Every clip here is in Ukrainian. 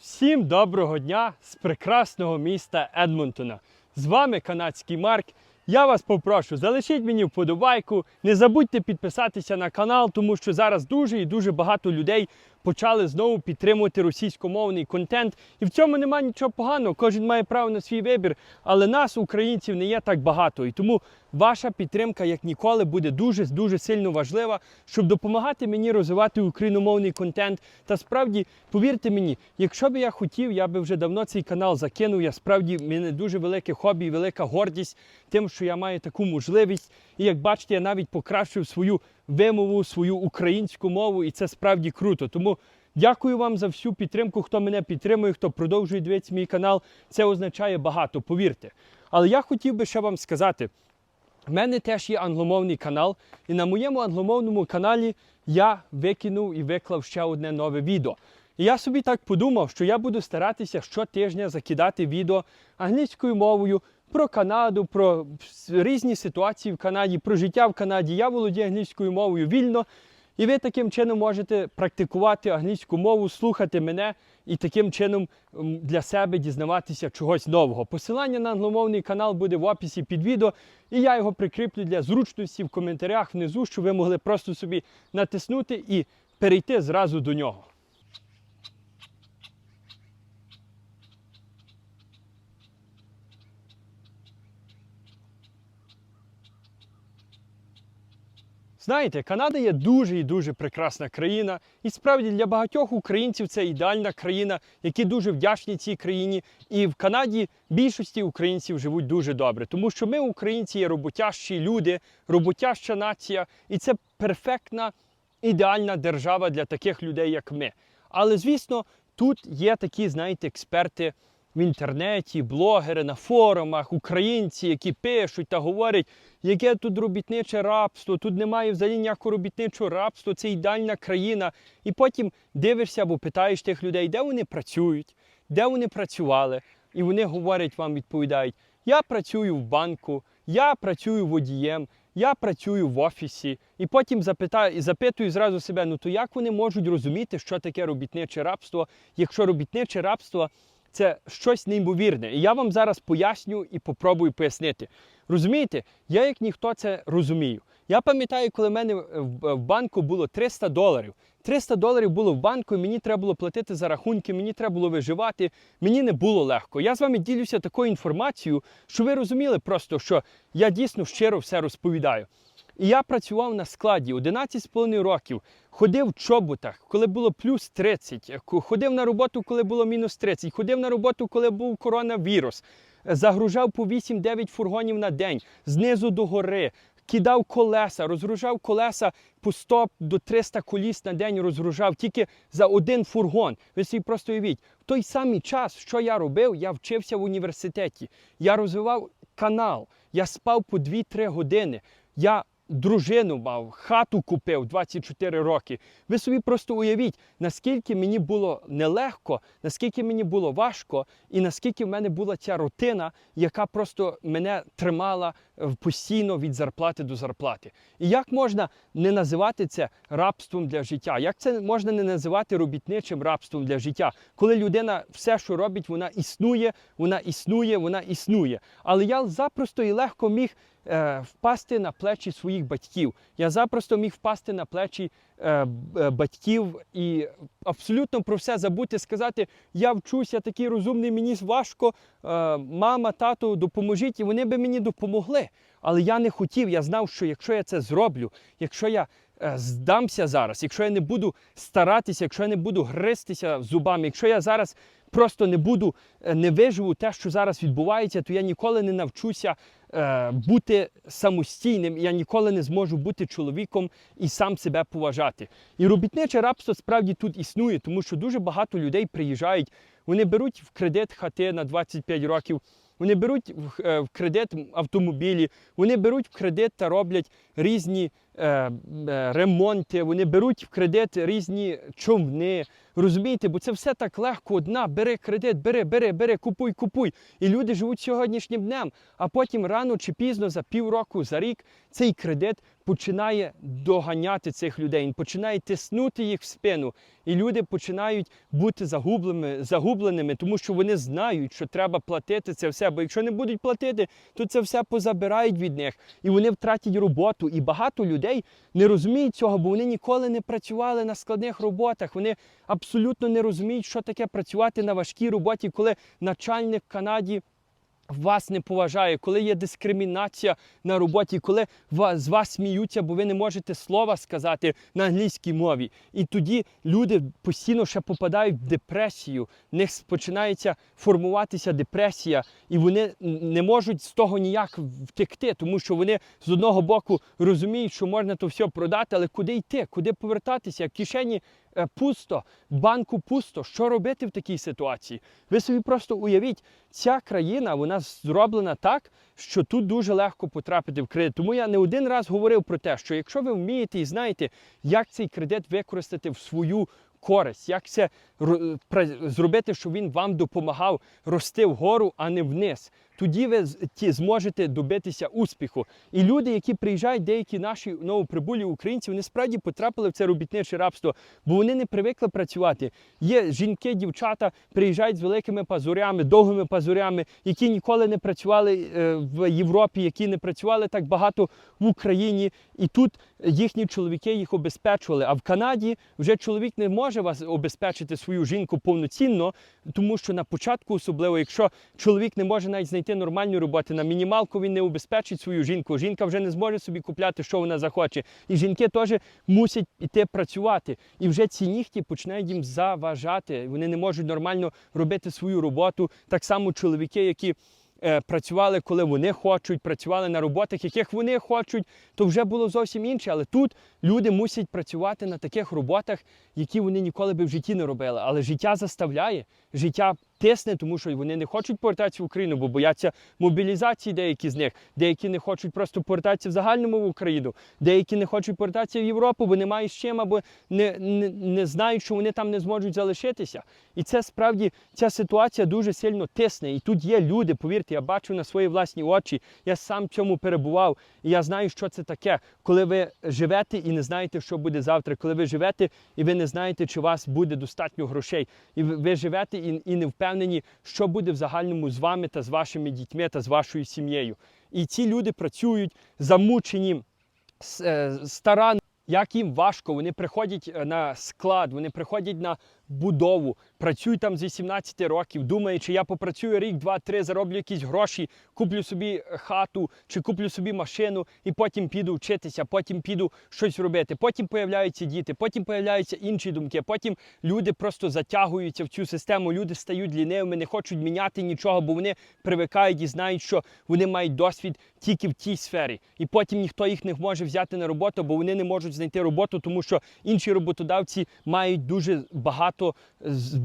Всім доброго дня з прекрасного міста Едмонтона. З вами канадський Марк. Я вас попрошу, залишіть мені вподобайку. Не забудьте підписатися на канал, тому що зараз дуже і дуже багато людей почали знову підтримувати російськомовний контент. І в цьому немає нічого поганого. Кожен має право на свій вибір. Але нас, українців, не є так багато. І тому ваша підтримка, як ніколи, буде дуже дуже сильно важлива, щоб допомагати мені розвивати україномовний контент. Та справді, повірте мені, якщо б я хотів, я би вже давно цей канал закинув. Я справді мене дуже велике хобі і велика гордість тим, що я маю таку можливість. І як бачите, я навіть покращив свою вимову, свою українську мову, і це справді круто. Тому дякую вам за всю підтримку, хто мене підтримує, хто продовжує дивитися мій канал. Це означає багато, повірте. Але я хотів би ще вам сказати. У мене теж є англомовний канал, і на моєму англомовному каналі я викинув і виклав ще одне нове відео. І я собі так подумав, що я буду старатися щотижня закидати відео англійською мовою про Канаду, про різні ситуації в Канаді, про життя в Канаді. Я володію англійською мовою вільно. І ви таким чином можете практикувати англійську мову, слухати мене і таким чином для себе дізнаватися чогось нового. Посилання на англомовний канал буде в описі під відео, і я його прикріплю для зручності в коментарях внизу, щоб ви могли просто собі натиснути і перейти зразу до нього. Знаєте, Канада є дуже і дуже прекрасна країна, і справді для багатьох українців це ідеальна країна, які дуже вдячні цій країні. І в Канаді більшості українців живуть дуже добре, тому що ми, українці, є роботящі люди, роботяща нація, і це перфектна, ідеальна держава для таких людей, як ми. Але звісно, тут є такі, знаєте, експерти в інтернеті, блогери на форумах, українці, які пишуть та говорять, яке тут робітниче рабство, тут немає взагалі ніякого робітничого рабства, це ідеальна країна. І потім дивишся або питаєш тих людей, де вони працюють, де вони працювали, і вони говорять вам, відповідають: я працюю в банку, я працюю водієм. Я працюю в офісі, і потім запитаю, і запитую зразу себе: ну то як вони можуть розуміти, що таке робітниче рабство, якщо робітниче рабство це щось неймовірне. І я вам зараз поясню і попробую пояснити. Розумієте, я як ніхто це розумію. Я пам'ятаю, коли в мене в в банку було 300 доларів. 300 доларів було в банку, і мені треба було платити за рахунки, мені треба було виживати. Мені не було легко. Я з вами ділюся такою інформацією, що ви розуміли просто, що я дійсно щиро все розповідаю. І я працював на складі 11,5 років, ходив в чоботах, коли було плюс 30, ходив на роботу, коли було мінус 30, ходив на роботу, коли був коронавірус, загружав по 8-9 фургонів на день, знизу до гори, кидав колеса, розгружав колеса по 100 до 300 коліс на день розгружав тільки за один фургон. Ви собі просто уявіть, в той самий час, що я робив, я вчився в університеті, я розвивав канал, я спав по 2-3 години. Я дружину мав, хату купив 24 роки. Ви собі просто уявіть, наскільки мені було нелегко, наскільки мені було важко, і наскільки в мене була ця рутина, яка просто мене тримала постійно від зарплати до зарплати. І як можна не називати це рабством для життя? Як це можна не називати робітничим рабством для життя? Коли людина все, що робить, вона існує, вона існує, вона існує. Але я запросто і легко міг е, впасти на плечі своїх батьків. Я запросто міг впасти на плечі е, е, батьків і абсолютно про все забути, сказати: я вчусь, я такий розумний, мені важко, е, мама, тато, допоможіть, і вони би мені допомогли. Але я не хотів, я знав, що якщо я це зроблю, якщо я е, здамся зараз, якщо я не буду старатися, якщо я не буду гристися зубами, якщо я зараз просто не буду, е, не виживу те, що зараз відбувається, то я ніколи не навчуся е, бути самостійним, я ніколи не зможу бути чоловіком і сам себе поважати. І робітниче рабство справді тут існує, тому що дуже багато людей приїжджають, вони беруть в кредит хати на 25 років. Вони беруть в, е, кредит автомобілі, вони беруть в кредит та роблять різні е, е, ремонти, вони беруть в кредит різні човни. Розумієте, бо це все так легко. Одна бери кредит, бери, бери, бери, купуй, купуй. І люди живуть сьогоднішнім днем. А потім рано чи пізно, за півроку, за рік, цей кредит починає доганяти цих людей, він починає тиснути їх в спину. І люди починають бути загубленими, загубленими, тому що вони знають, що треба платити це все. Бо якщо не будуть платити, то це все позабирають від них. І вони втратять роботу. І багато людей не розуміють цього, бо вони ніколи не працювали на складних роботах. Вони абсолютно не розуміють, що таке працювати на важкій роботі, коли начальник в Канаді вас не поважає, коли є дискримінація на роботі, коли ва- з вас сміються, бо ви не можете слова сказати на англійській мові. І тоді люди постійно ще попадають в депресію. В них починається формуватися депресія, і вони не можуть з того ніяк втекти, тому що вони з одного боку розуміють, що можна то все продати, але куди йти, куди повертатися? В кишені пусто, банку пусто. Що робити в такій ситуації? Ви собі просто уявіть, ця країна вона зроблена так, що тут дуже легко потрапити в кредит. Тому я не один раз говорив про те, що якщо ви вмієте і знаєте, як цей кредит використати в свою користь, як це зробити, щоб він вам допомагав рости вгору, а не вниз. Тоді ви ті зможете добитися успіху. І люди, які приїжджають, деякі наші новоприбулі українці, вони справді потрапили в це робітниче рабство, бо вони не привикли працювати. Є жінки, дівчата приїжджають з великими пазурями, довгими пазурями, які ніколи не працювали е, в Європі, які не працювали так багато в Україні. І тут їхні чоловіки їх обезпечували. А в Канаді вже чоловік не може вас обезпечити свою жінку повноцінно, тому що на початку, особливо, якщо чоловік не може навіть знайти нормальної роботи, на мінімалку він не обезпечить свою жінку. Жінка вже не зможе собі купляти, що вона захоче. І жінки теж мусять іти працювати. І вже ці нігті починають їм заважати. Вони не можуть нормально робити свою роботу. Так само чоловіки, які е, працювали, коли вони хочуть, працювали на роботах, яких вони хочуть, то вже було зовсім інше. Але тут люди мусять працювати на таких роботах, які вони ніколи би в житті не робили. Але життя заставляє, життя тисне, тому що вони не хочуть повертатися в Україну, бо бояться мобілізації деякі з них, деякі не хочуть просто повертатися в загальному в Україну, деякі не хочуть повертатися в Європу, бо немає з чим або не, не, не знають, що вони там не зможуть залишитися. І це справді ця ситуація дуже сильно тисне. І тут є люди, повірте, я бачу на свої власні очі. Я сам в цьому перебував, і я знаю, що це таке, коли ви живете і не знаєте, що буде завтра, коли ви живете і ви не знаєте, чи у вас буде достатньо грошей. І ви, живете і, і не впевнені, що буде в загальному з вами та з вашими дітьми та з вашою сім'єю. І ці люди працюють замучені, е, старанно. Як їм важко, вони приходять е, на склад, вони приходять на будову, працюють там з 18 років, думаючи, я попрацюю рік, два, три, зароблю якісь гроші, куплю собі е, хату чи куплю собі машину, і потім піду вчитися, потім піду щось робити. Потім появляються діти, потім появляються інші думки. Потім люди просто затягуються в цю систему. Люди стають лінивими, не хочуть міняти нічого, бо вони привикають і знають, що вони мають досвід тільки в тій сфері. І потім ніхто їх не може взяти на роботу, бо вони не можуть знайти роботу, тому що інші роботодавці мають дуже багато,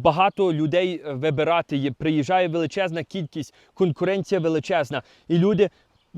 багато людей е, вибирати. Приїжджає величезна кількість, конкуренція величезна. І люди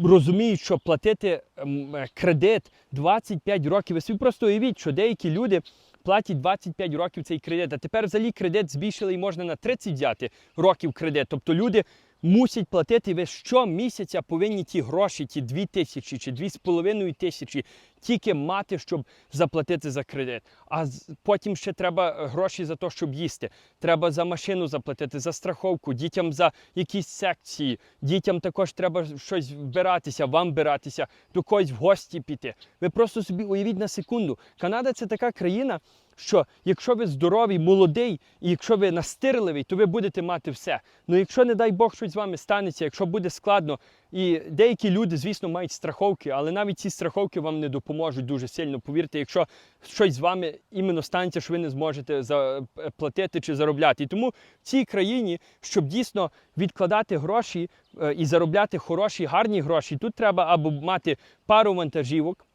розуміють, що платити ем, е, кредит 25 років. Ви собі просто уявіть, що деякі люди. Платять 25 років цей кредит, а тепер взагалі кредит збільшили і можна на 30 взяти років кредит. Тобто люди мусять платити, ви щомісяця повинні ті гроші, ті 2 тисячі чи 2,5 тисячі тільки мати, щоб заплатити за кредит. А потім ще треба е, гроші за те, щоб їсти. Треба за машину заплатити, за страховку, дітям за якісь секції. Дітям також треба щось вбиратися, вам вбиратися, до когось в гості піти. Ви просто собі уявіть на секунду. Канада це така країна, що якщо ви здоровий, молодий, і якщо ви настирливий, то ви будете мати все. Ну якщо, не дай Бог, щось з вами станеться, якщо буде складно, і деякі люди, звісно, мають страховки, але навіть ці страховки вам не допоможуть дуже сильно. Повірте, якщо щось з вами іменно станеться, що ви не зможете заплатити чи заробляти. І тому в цій країні, щоб дійсно відкладати гроші е, і заробляти хороші, гарні гроші, тут треба або мати пару вантажівок.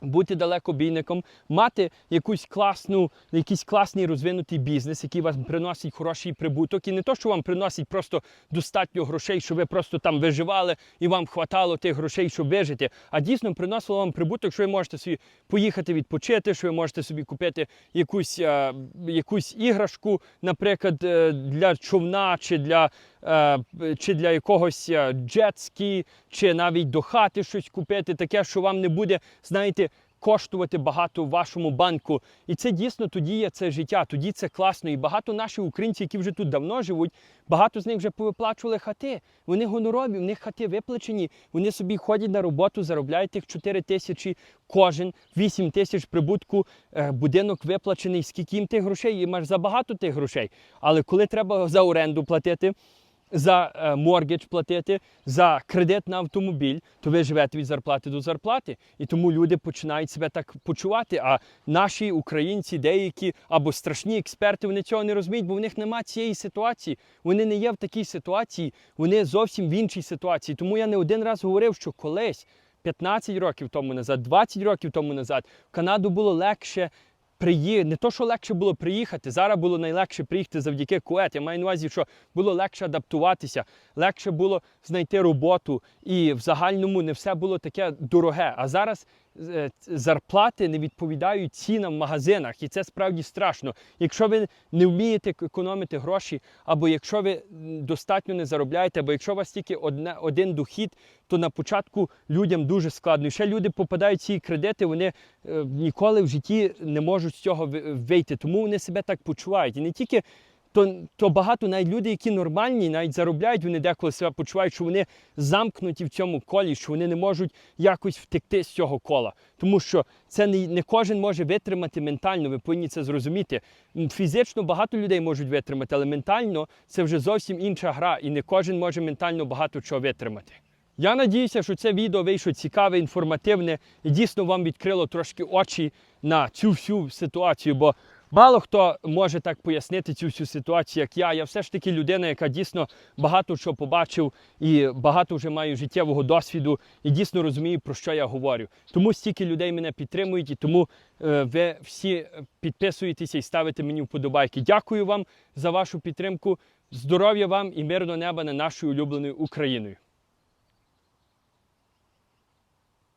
Бути далекобійником, мати якусь класну, якийсь класний розвинутий бізнес, який вам приносить хороший прибуток. І не то, що вам приносить просто достатньо грошей, щоб ви просто там виживали і вам хватало тих грошей, щоб вижити, а дійсно приносило вам прибуток, що ви можете собі поїхати відпочити, що ви можете собі купити якусь, е, якусь іграшку, наприклад, е, для човна чи для. Е, Чи для якогось джетські, чи навіть до хати щось купити, таке, що вам не буде, знаєте, коштувати багато в вашому банку. І це дійсно тоді є це життя, тоді це класно. І багато наших українців, які вже тут давно живуть, багато з них вже повиплачували хати. Вони гонорові, в них хати виплачені. Вони собі ходять на роботу, заробляють тих 4 тисячі кожен, 8 тисяч прибутку, е, будинок виплачений. Скільки їм тих грошей? Їм аж забагато тих грошей. Але коли треба за оренду платити за е, моргідж платити, за кредит на автомобіль, то ви живете від зарплати до зарплати. І тому люди починають себе так почувати. А наші українці, деякі або страшні експерти, вони цього не розуміють, бо в них немає цієї ситуації. Вони не є в такій ситуації, вони зовсім в іншій ситуації. Тому я не один раз говорив, що колись. 15 років тому назад, 20 років тому назад в Канаду було легше приїхати. Не то, що легше було приїхати, зараз було найлегше приїхати завдяки кует. Я маю на увазі, що було легше адаптуватися, легше було знайти роботу, і в загальному не все було таке дороге. А зараз зарплати не відповідають цінам в магазинах, і це справді страшно. Якщо ви не вмієте економити гроші, або якщо ви достатньо не заробляєте, або якщо у вас тільки одне, один дохід, то на початку людям дуже складно. І ще люди попадають в ці кредити, вони е, ніколи в житті не можуть з цього вийти, тому вони себе так почувають. І не тільки то, то багато навіть люди, які нормальні, навіть заробляють, вони деколи себе почувають, що вони замкнуті в цьому колі, що вони не можуть якось втекти з цього кола. Тому що це не, не кожен може витримати ментально, ви повинні це зрозуміти. Фізично багато людей можуть витримати, але ментально це вже зовсім інша гра, і не кожен може ментально багато чого витримати. Я надіюся, що це відео вийшло цікаве, інформативне і дійсно вам відкрило трошки очі на цю всю ситуацію, бо мало хто може так пояснити цю всю ситуацію, як я. Я все ж таки людина, яка дійсно багато чого побачив і багато вже маю життєвого досвіду і дійсно розумію, про що я говорю. Тому стільки людей мене підтримують, і тому е, ви всі підписуєтеся і ставите мені вподобайки. Дякую вам за вашу підтримку. Здоров'я вам і мирного неба над нашою улюбленою Україною.